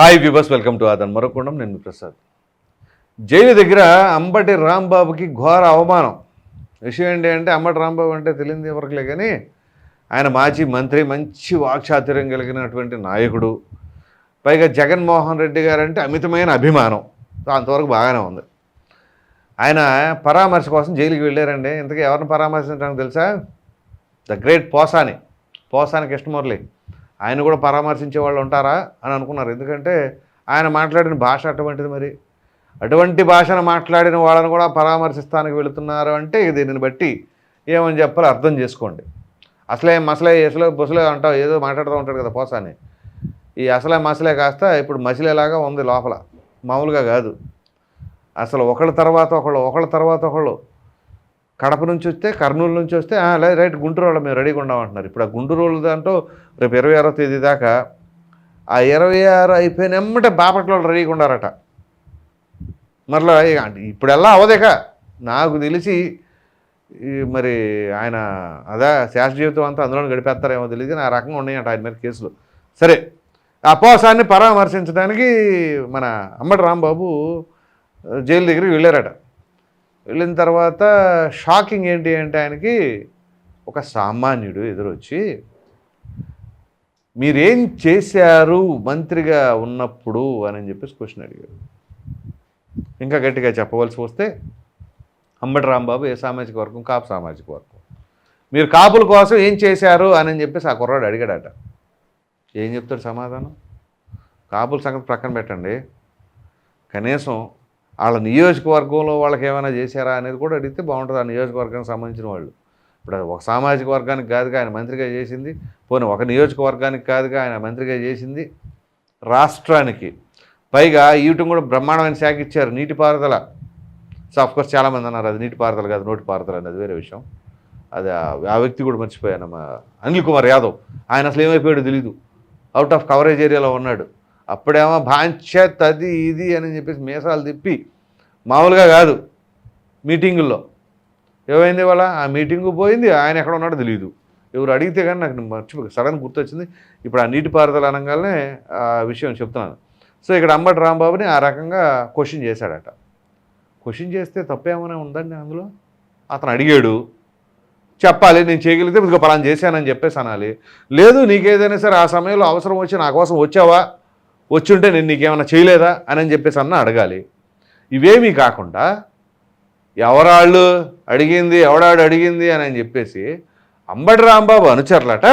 Hi viewers welcome to ఆదన్ మరొకుండం. నేను ప్రసాద్. జైలు దగ్గర అంబటి రాంబాబుకి ఘోర అవమానం. విషయం ఏంటి అంటే అంబటి రాంబాబు అంటే తెలియదు ఎవరికిలే కానీ ఆయన మాజీ మంత్రి మంచి వాక్చాతుర్యం కలిగినటువంటి నాయకుడు. పైగా జగన్మోహన్ రెడ్డి గారు అంటే అమితమైన అభిమానం. అంతవరకు బాగానే ఉంది. ఆయన పరామర్శ కోసం జైలుకి వెళ్ళారండి. ఇంతకీ ఎవరిని పరామర్శించడానికి తెలుసా? The great Posani. Posani Krishnamurali. ఆయన కూడా పరామర్శించే వాళ్ళు ఉంటారా అని అనుకున్నారు. ఎందుకంటే ఆయన మాట్లాడిన భాష అటువంటిది మరి. అటువంటి భాషను మాట్లాడిన వాళ్ళని కూడా పరామర్శిస్తానికి వెళుతున్నారు అంటే దీనిని బట్టి ఏమని చెప్పాలో అర్థం చేసుకోండి. అసలే మసలే ఎసలే బుసలే అంటావు ఏదో మాట్లాడుతూ ఉంటాడు కదా పోసాని. ఈ అసలే మసలే కాస్త ఇప్పుడు మసిలేలాగా ఉంది లోపల. మామూలుగా కాదు. అసలు ఒకళ్ళ తర్వాత ఒకళ్ళు ఒకళ్ళ తర్వాత ఒకళ్ళు కడప నుంచి వస్తే కర్నూలు నుంచి వస్తే రైట్ గుంటూరు వాళ్ళు మేము రెడీగా ఉండమంటున్నారు. ఇప్పుడు ఆ గుంటూరు వాళ్ళు దాంట్లో రేపు ఇరవై ఆరో తేదీ దాకా ఆ ఇరవై ఆరు అయిపోయిన ఎమ్మటే బాపట్ల వాళ్ళు రెడీగా ఉన్నారట మరలా ఇప్పుడు ఎలా అవదేక. నాకు తెలిసి మరి ఆయన అదా శాస్త్ర జీవితం అంతా అందులో గడిపేస్తారేమో తెలియదు. ఆ రకంగా ఉన్నాయంట ఆయన మీద కేసులు. సరే అపోసాన్ని పరామర్శించడానికి మన అమ్మటి రాంబాబు జైలు దగ్గరికి వెళ్ళారట. వెళ్ళిన తర్వాత షాకింగ్ ఏంటి అంటే ఆయనకి ఒక సామాన్యుడు ఎదురొచ్చి మీరేం చేశారు మంత్రిగా ఉన్నప్పుడు? అని చెప్పేసి క్వశ్చన్ అడిగాడు. ఇంకా గట్టిగా చెప్పవలసి వస్తే అంబటి రాంబాబు ఏ సామాజిక వర్గం? కాపు సామాజిక వర్గం. మీరు కాపుల కోసం ఏం చేశారు? అని చెప్పేసి ఆ కుర్రాడు అడిగాడట. ఏం చెప్తాడు సమాధానం? కాపుల సంగతి ప్రక్కన పెట్టండి. కనీసం వాళ్ళ నియోజకవర్గంలో వాళ్ళకి ఏమైనా చేశారా అనేది కూడా అడిగితే బాగుంటుంది. ఆ నియోజకవర్గానికి సంబంధించిన వాళ్ళు. ఇప్పుడు ఒక సామాజిక వర్గానికి కాదుగా ఆయన మంత్రిగా చేసింది. పోనీ ఒక నియోజకవర్గానికి కాదుగా ఆయన మంత్రిగా చేసింది రాష్ట్రానికి. పైగా ఈయటం కూడా బ్రహ్మాండమైన శాఖ ఇచ్చారు. నీటిపారుదల సో అఫ్కోర్స్ చాలామంది అన్నారు అది నీటిపారుదల కాదు నోటి పారుదల అనేది వేరే విషయం. అది ఆ- వ్యక్తి కూడా మర్చిపోయాను. అనిల్ కుమార్ యాదవ్. ఆయన అసలు ఏమైపోయాడో తెలీదు. అవుట్ ఆఫ్ కవరేజ్ ఏరియాలో ఉన్నాడు. అప్పుడేమో భాంచత్ తది ఇది అని చెప్పేసి మీసాలు తిప్పి మామూలుగా కాదు మీటింగుల్లో. ఏమైంది వాళ్ళ ఆ మీటింగు పోయింది ఆయన ఎక్కడ ఉన్నాడో తెలియదు ఎవరు అడిగితే కానీ నాకు మర్చిపో సడన్ గుర్తొచ్చింది. ఇప్పుడు ఆ నీటిపారుదల అనగానే ఆ విషయం చెప్తున్నాను. సో ఇక్కడ అంబటి రాంబాబుని ఆ రకంగా క్వశ్చన్ చేశాడట. క్వశ్చన్ చేస్తే తప్పేమైనా ఉందండి అందులో? అతను అడిగాడు. చెప్పాలి నేను చేయగలిగితే ఇదిగో పలానా చేశానని చెప్పేసి అనాలి. లేదు నీకేదైనా సరే ఆ సమయంలో అవసరం వచ్చి నా కోసం వచ్చావా? వచ్చుంటే నేను నీకేమైనా చేయలేదా అని అని చెప్పేసి అన్న అడగాలి. ఇవేమీ కాకుండా ఎవరాళ్ళు అడిగింది ఎవడాడు అడిగింది అని అని చెప్పేసి అంబటి రాంబాబు అనుచరులట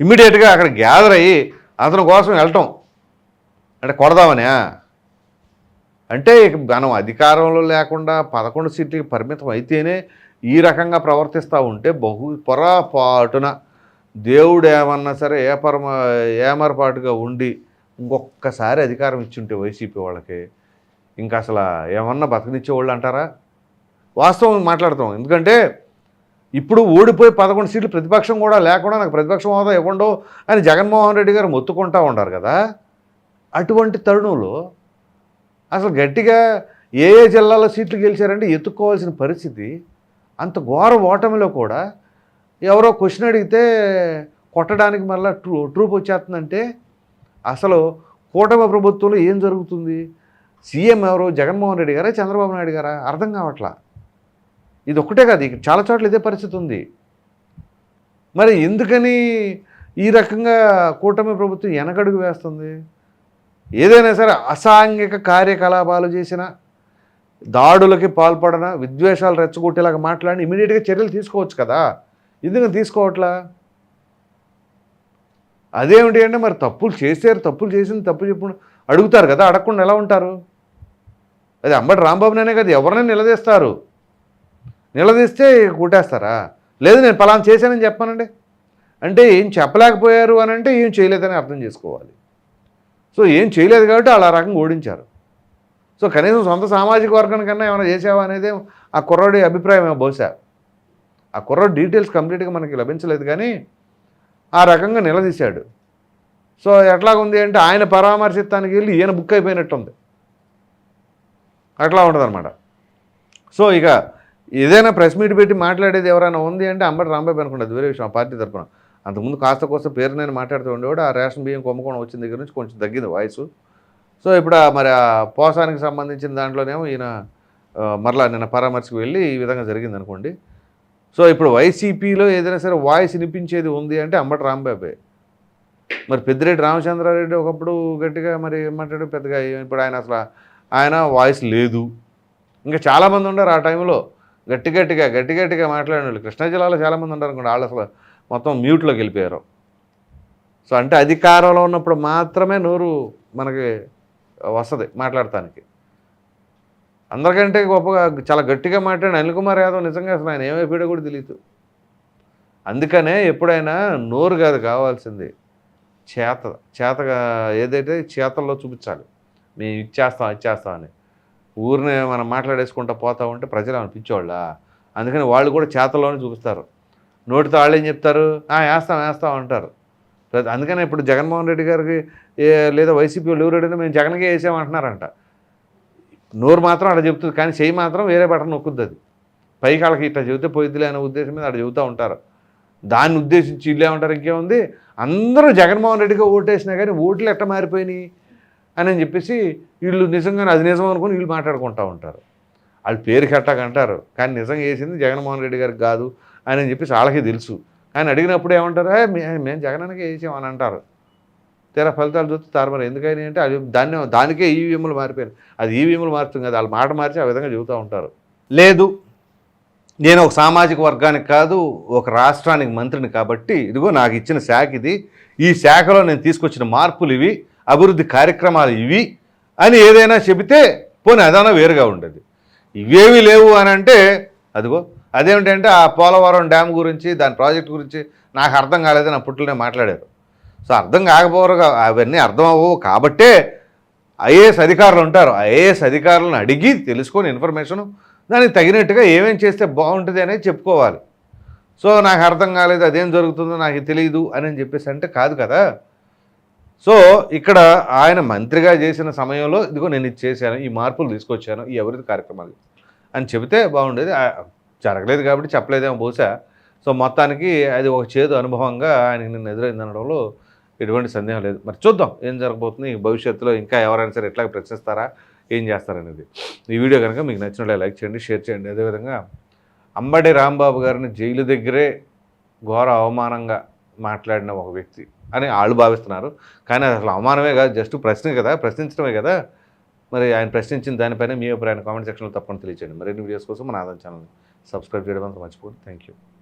ఇమ్మీడియట్గా అక్కడ గ్యాదర్ అయ్యి అతని కోసం వెళ్ళటం. అంటే కొడదామనే? అంటే ఇక మనం అధికారంలో లేకుండా పదకొండు సీట్లకి పరిమితం అయితేనే ఈ రకంగా ప్రవర్తిస్తూ ఉంటే బహు పొరపాటున దేవుడు ఏమన్నా సరే ఏపరమ ఏమరపాటుగా ఉండి ఇంకొక్కసారి అధికారం ఇచ్చుంటే వైసీపీ వాళ్ళకి ఇంకా అసలు ఏమన్నా బతకనిచ్చేవాళ్ళు అంటారా? వాస్తవం మాట్లాడతాం. ఎందుకంటే ఇప్పుడు ఓడిపోయి పదకొండు సీట్లు ప్రతిపక్షం కూడా లేకుండా నాకు ప్రతిపక్షం హోదా ఇవ్వండో అని జగన్మోహన్ రెడ్డి గారు మొత్తుకుంటా ఉంటారు కదా. అటువంటి తరుణంలో అసలు గట్టిగా ఏ ఏ జిల్లాలో సీట్లు గెలిచారంటే ఎత్తుక్కోవాల్సిన పరిస్థితి అంత ఘోర ఓటమిలో కూడా ఎవరో క్వశ్చన్ అడిగితే కొట్టడానికి మళ్ళీ ట్రూ ట్రూప్ వచ్చేస్తుందంటే అసలు కూటమి ప్రభుత్వంలో ఏం జరుగుతుంది? సీఎం ఎవరు? జగన్మోహన్ రెడ్డి గారా? చంద్రబాబు నాయుడు గారా? అర్థం కావట్లా. ఇది ఒక్కటే కాదు ఇక్కడ చాలా చోట్ల ఇదే పరిస్థితి ఉంది. మరి ఎందుకని ఈ రకంగా కూటమి ప్రభుత్వం వెనకడుగు వేస్తుంది? ఏదైనా సరే అసాంఘిక కార్యకలాపాలు చేసిన దాడులకి పాల్పడన విద్వేషాలు రెచ్చగొట్టేలాగా మాట్లాడి ఇమీడియట్గా చర్యలు తీసుకోవచ్చు కదా. ఎందుకని తీసుకోవట్లా? అదేమిటి అంటే మరి తప్పులు చేశారు తప్పులు చేసింది తప్పు చెప్పు అడుగుతారు కదా అడగకుండా ఎలా ఉంటారు? అది అంబటి రాంబాబునే కదా ఎవరినైనా నిలదీస్తారు. నిలదీస్తే కొట్టేస్తారా? లేదు నేను పలానా చేశానని చెప్పానండి. అంటే ఏం చెప్పలేకపోయారు అని అంటే ఏం చేయలేదని అర్థం చేసుకోవాలి. సో ఏం చేయలేదు కాబట్టి అలా రకంగా ఓడించారు. సో కనీసం సొంత సామాజిక వర్గానికన్నా ఏమైనా చేసావా అనేది ఆ కుర్రాడి అభిప్రాయం బహుశా. ఆ కుర్ర డీటెయిల్స్ కంప్లీట్గా మనకి లభించలేదు కానీ ఆ రకంగా నిలదీశాడు. సో ఎట్లాగుంది అంటే ఆయన పరామర్శిస్తానికి వెళ్ళి ఈయన బుక్ అయిపోయినట్టుంది. అట్లా ఉండదన్నమాట సో ఇక ఏదైనా ప్రెస్ మీట్ పెట్టి మాట్లాడేది ఎవరైనా ఉంది అంటే అంబటి రాంబాబు అనుకుంటుంది వేరే విషయం ఆ పార్టీ తరఫున అంతకుముందు కాస్త కోసం పేరు నేను మాట్లాడుతూ ఉండేవాడు ఆ రేషన్ బియ్యం కుంభకోణం వచ్చిన దగ్గర నుంచి కొంచెం తగ్గింది వాయిస్. సో ఇప్పుడు మరి ఆ పోసానికి సంబంధించిన దాంట్లోనేమో ఈయన మరలా నిన్న పరామర్శకు వెళ్ళి ఈ విధంగా జరిగింది అనుకోండి సో ఇప్పుడు వైసీపీలో ఏదైనా సరే వాయిస్ వినిపించేది ఉంది అంటే అంబటి రాంబాబే. మరి పెద్దిరెడ్డి రామచంద్రారెడ్డి ఒకప్పుడు గట్టిగా మరి ఏమంటాడు? పెద్దగా ఇప్పుడు ఆయన అసలు ఆయన వాయిస్ లేదు. ఇంకా చాలామంది ఉన్నారు ఆ టైంలో. గట్టి గట్టిగా గట్టి గట్టిగా మాట్లాడిన వాళ్ళు. కృష్ణా జిల్లాలో చాలామంది ఉన్నారు అనుకోండి. వాళ్ళు అసలు మొత్తం మ్యూట్లోకి వెళ్ళిపోయారు సో అంటే అధికారంలో ఉన్నప్పుడు మాత్రమే నోరు మనకి వస్తుంది మాట్లాడటానికి. అందరికంటే గొప్పగా చాలా గట్టిగా మాట్లాడిన అనిల్ కుమార్ యాదవ్ నిజంగా అసలు ఆయన ఏమైపోయాడో కూడా తెలియదు. అందుకనే ఎప్పుడైనా నోరు కాదు కావాల్సింది చేత చేతగా ఏదైతే చేతల్లో చూపించాలి. మేము ఇచ్చేస్తాం ఇచ్చేస్తాం అని. ఊరిని మనం మాట్లాడేసుకుంటా పోతా ఉంటే ప్రజలు అనిపించేవాళ్ళ అందుకని వాళ్ళు కూడా చేతల్లోనే చూపిస్తారు. నోటితో వాళ్ళు ఏం చెప్తారు? వేస్తాం వేస్తాం అంటారు. అందుకనే అందుకని ఇప్పుడు జగన్మోహన్ రెడ్డి గారికి లేదా వైసీపీ వాళ్ళు ఎవరైనా మేము జగన్కే వేసామంటున్నారంట. నోరు మాత్రం అక్కడ చెబుతుంది కానీ చేయి మాత్రం వేరే బటన్ నొక్కుద్ది అది. పైకి వాళ్ళకి ఇట్లా చెబితే పోయిద్దిలే అనే ఉద్దేశం మీద అక్కడ చెబుతూ ఉంటారు. దాన్ని ఉద్దేశించి ఇల్లు ఏమంటారు ఇంకేముంది? అందరూ జగన్మోహన్ రెడ్డిగా ఓటేసినా కానీ ఓట్లు ఎట్ట మారిపోయినాయి అని అని చెప్పేసి వీళ్ళు నిజంగానే అది నిజం అనుకుని వీళ్ళు మాట్లాడుకుంటూ ఉంటారు. వాళ్ళు పేరు కట్టాకంటారు కానీ నిజంగా వేసింది జగన్మోహన్ రెడ్డి గారికి కాదు అని అని చెప్పేసి వాళ్ళకి తెలుసు. కానీ అడిగినప్పుడు ఏమంటారు మేము జగనానికి వేసాం అని అంటారు. తీరా ఫలితాలు చూస్తే తారుమారు ఎందుకని అంటే అది దాన్ని దానికే ఈవీఎంలు మారిపోయారు. అది ఈవీఎంలు మారుతుంది కదా వాళ్ళ మాట మార్చి ఆ విధంగా చెబుతూ ఉంటారు. లేదు నేను ఒక సామాజిక వర్గానికి కాదు ఒక రాష్ట్రానికి మంత్రిని కాబట్టి ఇదిగో నాకు ఇచ్చిన శాఖ ఇది ఈ శాఖలో నేను తీసుకొచ్చిన మార్పులు ఇవి అభివృద్ధి కార్యక్రమాలు ఇవి అని ఏదైనా చెబితే పోనీ అదన వేరుగా ఉండేది. ఇవేవి లేవు అని అంటే అదిగో అదేమిటంటే ఆ పోలవరం డ్యామ్ గురించి దాని ప్రాజెక్ట్ గురించి నాకు అర్థం కాలేదని అప్పట్లోనే మాట్లాడారు. సో అర్థం కాకపోరు అవన్నీ అర్థం అవ్వవు కాబట్టే ఐఏఎస్ అధికారులు ఉంటారు. ఐఏఎస్ అధికారులను అడిగి తెలుసుకొని ఇన్ఫర్మేషన్ దానికి తగినట్టుగా ఏమేం చేస్తే బాగుంటుంది అనేది చెప్పుకోవాలి. సో నాకు అర్థం కాలేదు అదేం జరుగుతుందో నాకు తెలియదు అని చెప్పేసి అంటే కాదు కదా. సో ఇక్కడ ఆయన మంత్రిగా చేసిన సమయంలో ఇదిగో నేను ఇది చేశాను ఈ మార్పులు తీసుకొచ్చాను ఈ అభివృద్ధి కార్యక్రమాలు అని చెబితే బాగుండేది. జరగలేదు కాబట్టి చెప్పలేదేమో బహుశా. సో మొత్తానికి అది ఒక చేదు అనుభవంగా ఆయనకి నిన్న ఎదురైంది అనడంలో ఎటువంటి సందేహం లేదు. మరి చూద్దాం ఏం జరగబోతుంది భవిష్యత్తులో ఇంకా ఎవరైనా సరే ఎట్లా ప్రశ్నిస్తారా ఏం చేస్తారనేది ఈ వీడియో కనుక మీకు నచ్చినట్లే లైక్ చేయండి షేర్ చేయండి. అదేవిధంగా అంబడి రాంబాబు గారిని జైలు దగ్గరే ఘోర అవమానంగా మాట్లాడిన ఒక వ్యక్తి అని వాళ్ళు భావిస్తున్నారు. కానీ అసలు అవమానమే కాదు జస్ట్ ప్రశ్న కదా ప్రశ్నించడమే కదా. మరి ఆయన ప్రశ్నించిన దానిపైన మీ అభిప్రాయాన్ని కామెంట్ సెక్షన్లో తప్పని తెలియచేయండి. మరిన్ని వీడియోస్ కోసం మన ఆదాయం ఛానల్ సబ్స్క్రైబ్ చేయడం అంతా మర్చిపోండి థ్యాంక్ యూ.